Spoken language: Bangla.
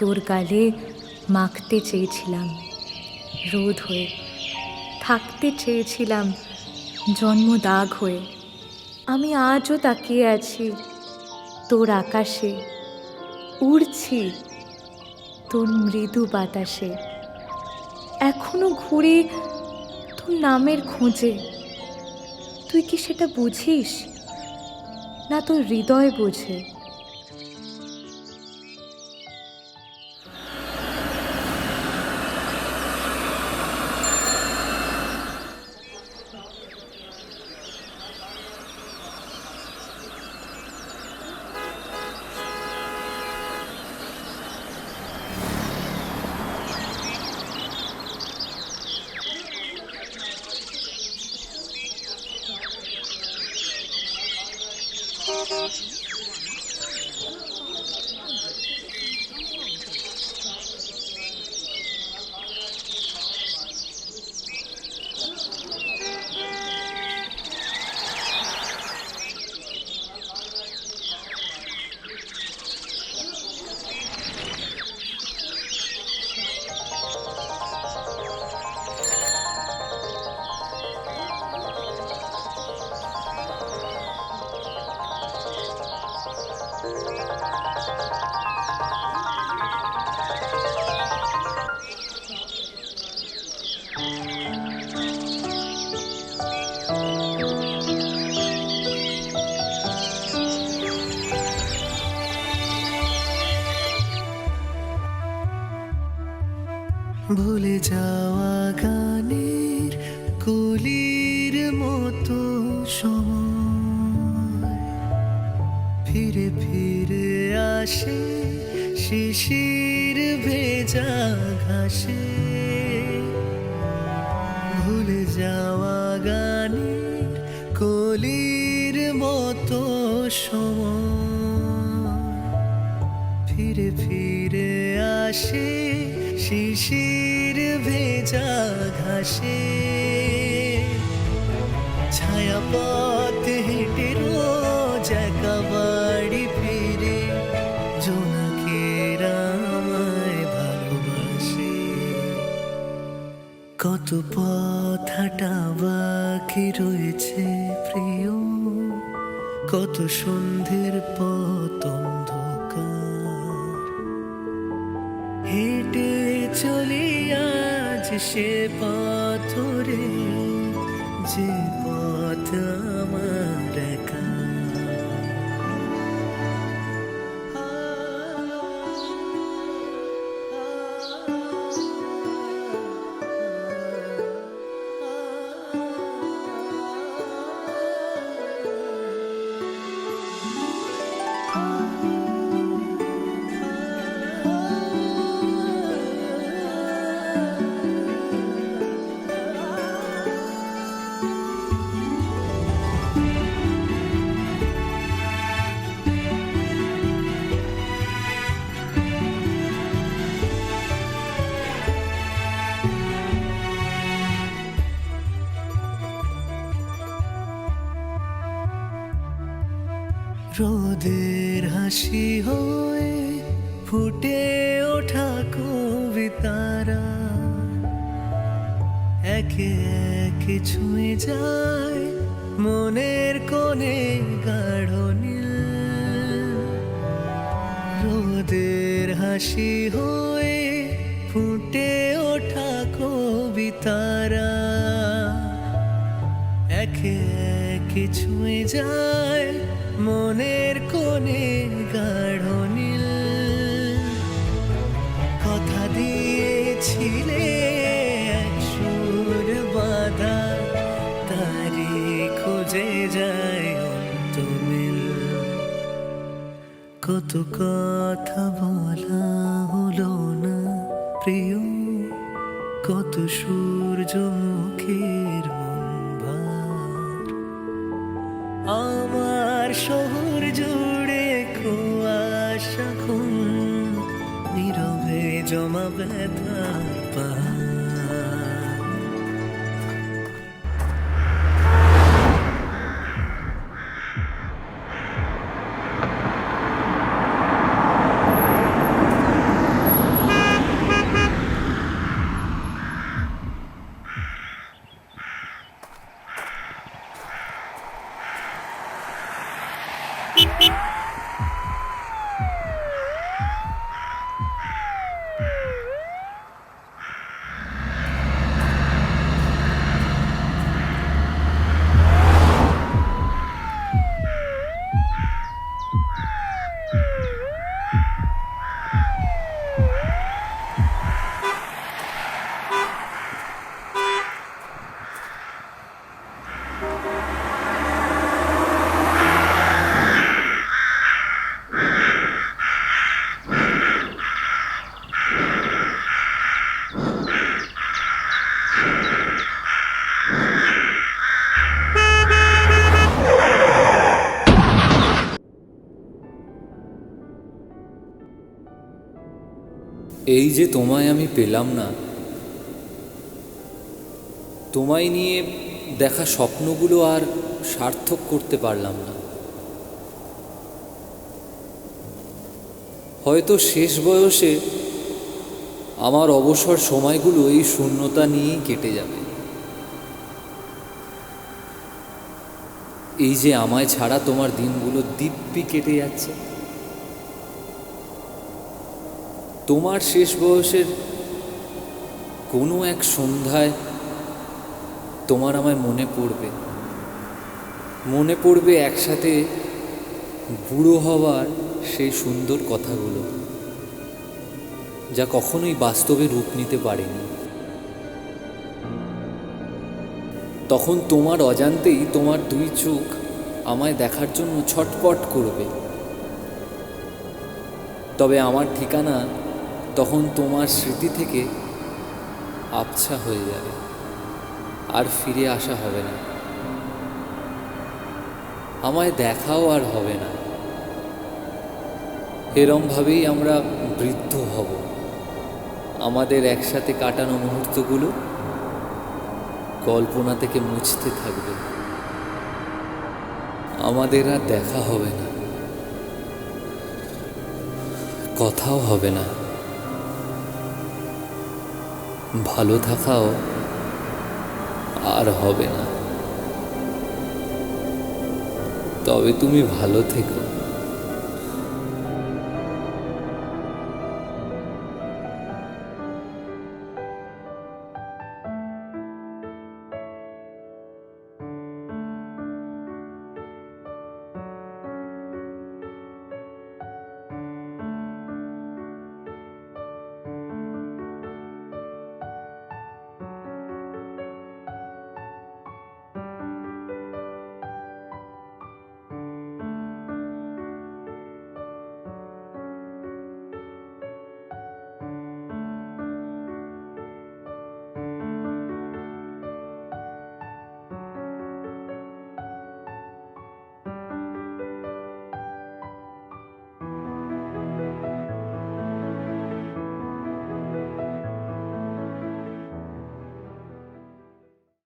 তোর গালে মাখতে চেয়েছিলাম রোদ হয়ে। থাকতে চেয়েছিলাম, জন্ম দাগ হয়ে। আমি আজও তাকিয়ে আছি তোর আকাশে। উড়ছি তোর মৃদু বাতাসে। এখনও ঘুরি তোর নামের খোঁজে। তুই কি সেটা বুঝিস? না তোর হৃদয় বোঝে। ভুলে যাওয়া গানের কলির আসে শিশির ভেজা ঘাসে। ভুলে যাওয়া গানের কলির মতো ফিরে ফিরে আসে শিশির ভেজা ঘাসে। ছায়া পথ হেঁটে কত পথ হাঁটা বাকি রয়েছে প্রিয়? কত সন্ধ্যের পথ অন্ধকার। হেঁটে আজ সে পথরে, যে পথ আমার একা রোদের হাসি হয়ে ফুটে ওঠা কবিতারা একে একে ছুঁয়ে যায় মনের কোণে গাঢ় নীল। রোদের হাসি হয়ে ফুটে ওঠা কবিতারা একে একে ছুঁয়ে যায় মনের কোণে গাঢ় নীল। কথা দিয়েছিলে সুর বাধা, তারি খুঁজে যায় অন্তমিল। কত কথা বলা হলো না প্রিয়, কত সূর্যমুখীর মন জমা ব্যথার পাহাড় এই যে তোমায় আমি পেলাম না, তোমায় নিয়ে দেখা স্বপ্নগুলো আর সার্থক করতে পারলাম না। হয়তো শেষ বয়সে আমার অবসর সময়গুলো এই শূন্যতা নিয়েই কেটে যাবে। এই যে আমায় ছাড়া তোমার দিনগুলো দিব্যি কেটে যাচ্ছে। তোমার শেষ বয়সের কোনো এক সন্ধ্যায় তোমার আমায় মনে পড়বে। মনে পড়বে একসাথে বুড়ো হওয়ার সেই সুন্দর কথাগুলো, যা কখনোই বাস্তবে রূপ নিতে পারেনি। তখন তোমার অজান্তেই তোমার দুই চোখ আমায় দেখার জন্য ছটপট করবে। তবে আমার ঠিকানা তখন তোমার স্মৃতি থেকে আবছা হয়ে যাবে। আর ফিরে আসা হবে না। আমায় দেখাও আর হবে না। এরমভাবেই আমরা বৃদ্ধ হব। আমাদের একসাথে কাটানো মুহূর্তগুলো কল্পনা থেকে মুছতে থাকবে। আমাদের আর দেখা হবে না। কথাও হবে না। ভালো থাকাও আর হবে না। তবে তুমি ভালো থেকো।